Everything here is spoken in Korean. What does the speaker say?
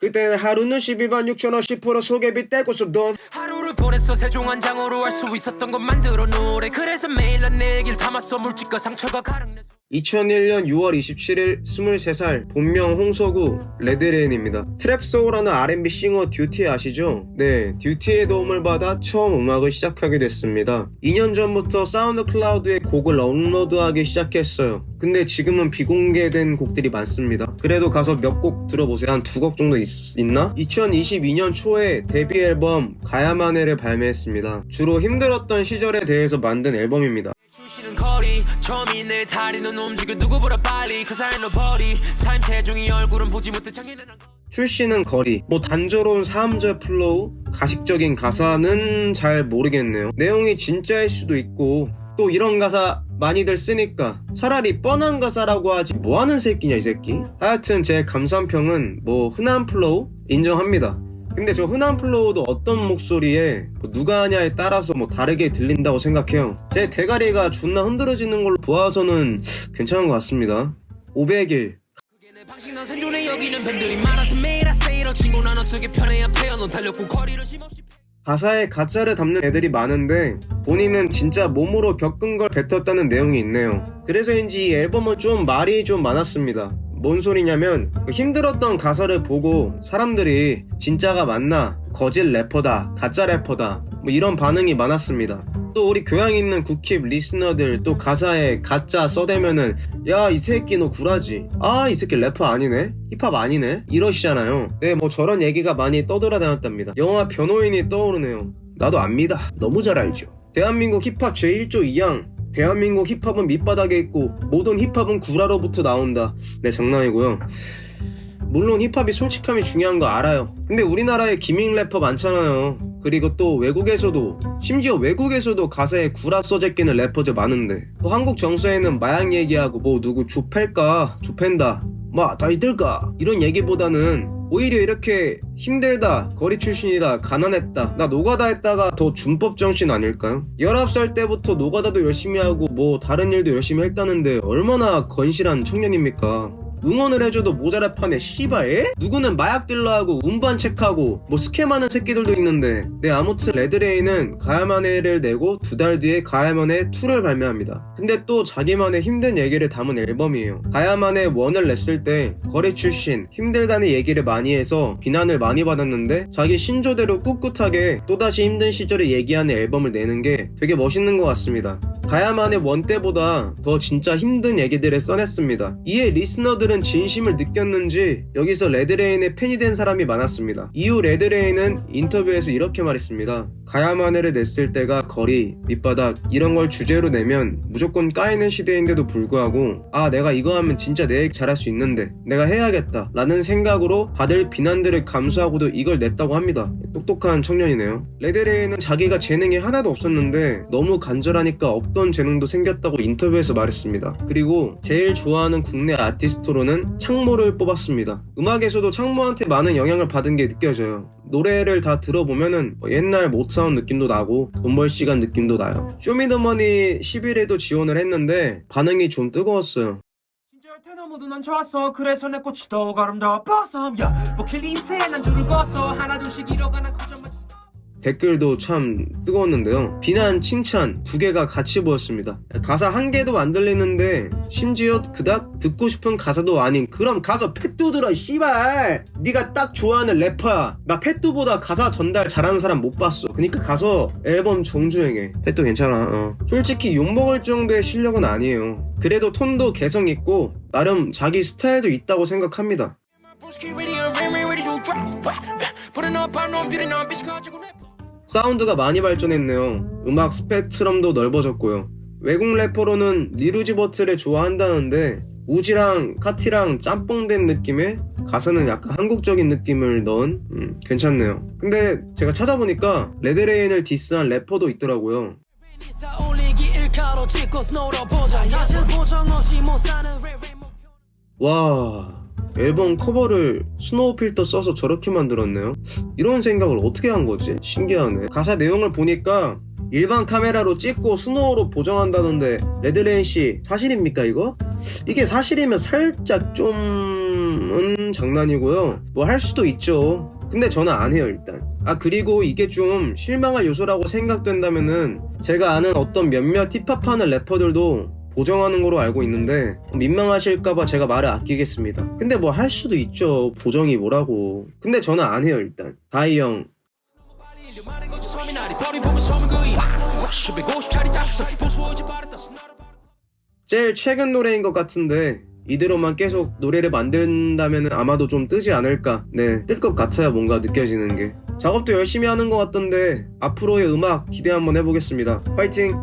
그때 하루는 12만 6천원 10% 소개비 떼고 쓰던 하루를 보냈어 세종 한 장으로 할 수 있었던 것 만들어 노래 그래서 매일 난 내 길 담았어 물집과 상처가 가득 내 2001년 6월 27일 23살 본명 홍서구 레드레인입니다. 트랩소울하는 R&B 싱어 듀티 아시죠? 네, 듀티의 도움을 받아 처음 음악을 시작하게 됐습니다. 2년 전부터 사운드 클라우드에 곡을 업로드하기 시작했어요. 근데 지금은 비공개된 곡들이 많습니다. 그래도 가서 몇 곡 들어보세요. 한 두 곡 정도 있, 나 2022년 초에 데뷔 앨범 가야마네를 발매했습니다. 주로 힘들었던 시절에 대해서 만든 앨범입니다. 출시는 거리 처음이 내 다리는 움직여 누구보다 빨리 그 사이 너 버리 삶 세종이 얼굴은 보지 못해 장애는 안 출시는 거리, 뭐 단조로운 3절 플로우, 가식적인 가사는 잘 모르겠네요. 내용이 진짜일 수도 있고, 또 이런 가사 많이들 쓰니까 차라리 뻔한 가사라고 하지 뭐하는 새끼냐 이 새끼. 하여튼 제 감상평은 뭐 흔한 플로우 인정합니다. 근데 저 흔한 플로우도 어떤 목소리에 뭐 누가 하냐에 따라서 뭐 다르게 들린다고 생각해요. 제 대가리가 존나 흔들어지는 걸로 보아서는 괜찮은 것 같습니다. 500일 그게 내 방식 난 생존해 여기는 뱀들이 많아서 매일 아세이로 친구 나눠 쓰기 편해 앞에요 넌 달렸고 거리를 심없이 가사에 가짜를 담는 애들이 많은데 본인은 진짜 몸으로 겪은 걸 뱉었다는 내용이 있네요. 그래서인지 이 앨범은 좀 말이 좀 많았습니다. 뭔 소리냐면 그 힘들었던 가사를 보고 사람들이 진짜가 맞나 거짓 래퍼다 가짜 래퍼다 뭐 이런 반응이 많았습니다. 또 우리 교양 있는 국힙 리스너들 또 가사에 가짜 써대면은 야 이 새끼 너 구라지? 아 이 새끼 래퍼 아니네? 힙합 아니네? 이러시잖아요. 네뭐 저런 얘기가 많이 떠돌아다녔답니다. 영화 변호인이 떠오르네요. 나도 압니다. 너무 잘 알죠. 대한민국 힙합 제1조 2항 대한민국 힙합은 밑바닥에 있고 모든 힙합은 구라로부터 나온다. 네 장난이고요 물론 힙합이 솔직함이 중요한 거 알아요. 근데 우리나라에 기밍 래퍼 많잖아요. 그리고 또 외국에서도 심지어 외국에서도 가사에 구라 써져 끼는 래퍼들 많은데 또 한국 정서에는 마약 얘기하고 뭐 누구 조팰까 조팬다 뭐 다이들까 이런 얘기보다는 오히려 이렇게 힘들다 거리 출신이다 가난했다 나 노가다 했다가 더 준법 정신 아닐까요? 19살 때부터 노가다도 열심히 하고 뭐 다른 일도 열심히 했다는데 얼마나 건실한 청년입니까 응원을 해줘도 모자랄 판에 씨발 에? 누구는 마약 딜러하고 운반 체크하고 뭐 스캠하는 새끼들도 있는데 네 아무튼 레드레인은 가야만해를 내고 두 달 뒤에 가야만해 2를 발매합니다. 근데 또 자기만의 힘든 얘기를 담은 앨범이에요. 가야만해 1을 냈을 때 거리 출신 힘들다는 얘기를 많이 해서 비난을 많이 받았는데 자기 신조대로 꿋꿋하게 또다시 힘든 시절을 얘기하는 앨범을 내는 게 되게 멋있는 것 같습니다 가야만해 1 때보다 더 진짜 힘든 얘기들을 써냈습니다 이에 리스너들은 진심을 느꼈는지 여기서 레드레인의 팬이 된 사람이 많았습니다. 이후 레드레인은 인터뷰에서 이렇게 말했습니다. 가야마네를 냈을 때가 거리, 밑바닥 이런 걸 주제로 내면 무조건 까이는 시대인데도 불구하고 아 내가 이거 하면 진짜 내 얘기 잘할 수 있는데 내가 해야겠다 라는 생각으로 받을 비난들을 감수하고도 이걸 냈다고 합니다. 똑똑한 청년이네요. 레드레인은 자기가 재능이 하나도 없었는데 너무 간절하니까 없던 재능도 생겼다고 인터뷰에서 말했습니다. 그리고 제일 좋아하는 국내 아티스트로는 창모를 뽑았습니다. 음악에서도 창모한테 많은 영향을 받은 게 느껴져요. 노래를 다 들어보면은 뭐 옛날 모차운 느낌도 나고 돈벌 시간 느낌도 나요. 쇼미더머니 10일에도 지원을 했는데 반응이 좀 뜨거웠어요. 진짜 테너모드 넌 좋았어 그래서 내 꽃이 더욱 아름다워 버섬 야뭐 킬리세 난 줄을 벗어 하나 둘씩 잃어가는 거짓말 댓글도 참 뜨거웠는데요. 비난, 칭찬 두 개가 같이 보였습니다. 가사 한 개도 안 들리는데 심지어 그닥 듣고 싶은 가사도 아닌 그럼 가서 펫도 들어 씨발! 네가 딱 좋아하는 래퍼야. 나 펫도보다 가사 전달 잘하는 사람 못 봤어. 그니까 가서 앨범 정주행해. 펫도 괜찮아 어. 솔직히 욕먹을 정도의 실력은 아니에요. 그래도 톤도 개성 있고 나름 자기 스타일도 있다고 생각합니다 사운드가 많이 발전했네요. 음악 스펙트럼도 넓어졌고요. 외국 래퍼로는 리루지 버트를 좋아한다는데 우지랑 카티랑 짬뽕된 느낌의 가사는 약간 한국적인 느낌을 넣은 음, 괜찮네요. 근데 제가 찾아보니까 레드레인을 디스한 래퍼도 있더라고요. 와 앨범 커버를 스노우 필터 써서 저렇게 만들었네요. 이런 생각을 어떻게 한 거지? 신기하네. 가사 내용을 보니까 일반 카메라로 찍고 스노우로 보정한다는데 레드레인 씨 사실입니까 이거? 이게 사실이면 살짝 좀 음... 뻔한 장난이고요. 뭐 할 수도 있죠. 근데 저는 안 해요, 일단. 아, 그리고 이게 좀 실망할 요소라고 생각된다면은 제가 아는 어떤 몇몇 힙합하는 래퍼들도 보정하는 거로 알고 있는데 민망하실까봐 제가 말을 아끼겠습니다. 근데 뭐 할 수도 있죠. 보정이 뭐라고. 근데 저는 안 해요, 일단. 다이 형, 빨리 말해 거지 소민아리 버리 보면 소문 그이 150짜리 장석 보수어지 바랬다 제일 최근 노래인 것 같은데 이대로만 계속 노래를 만든다면 아마도 좀 뜨지 않을까 네 뜰 것 같아요 뭔가 느껴지는 게 작업도 열심히 하는 것 같던데 앞으로의 음악 기대 한번 해보겠습니다 파이팅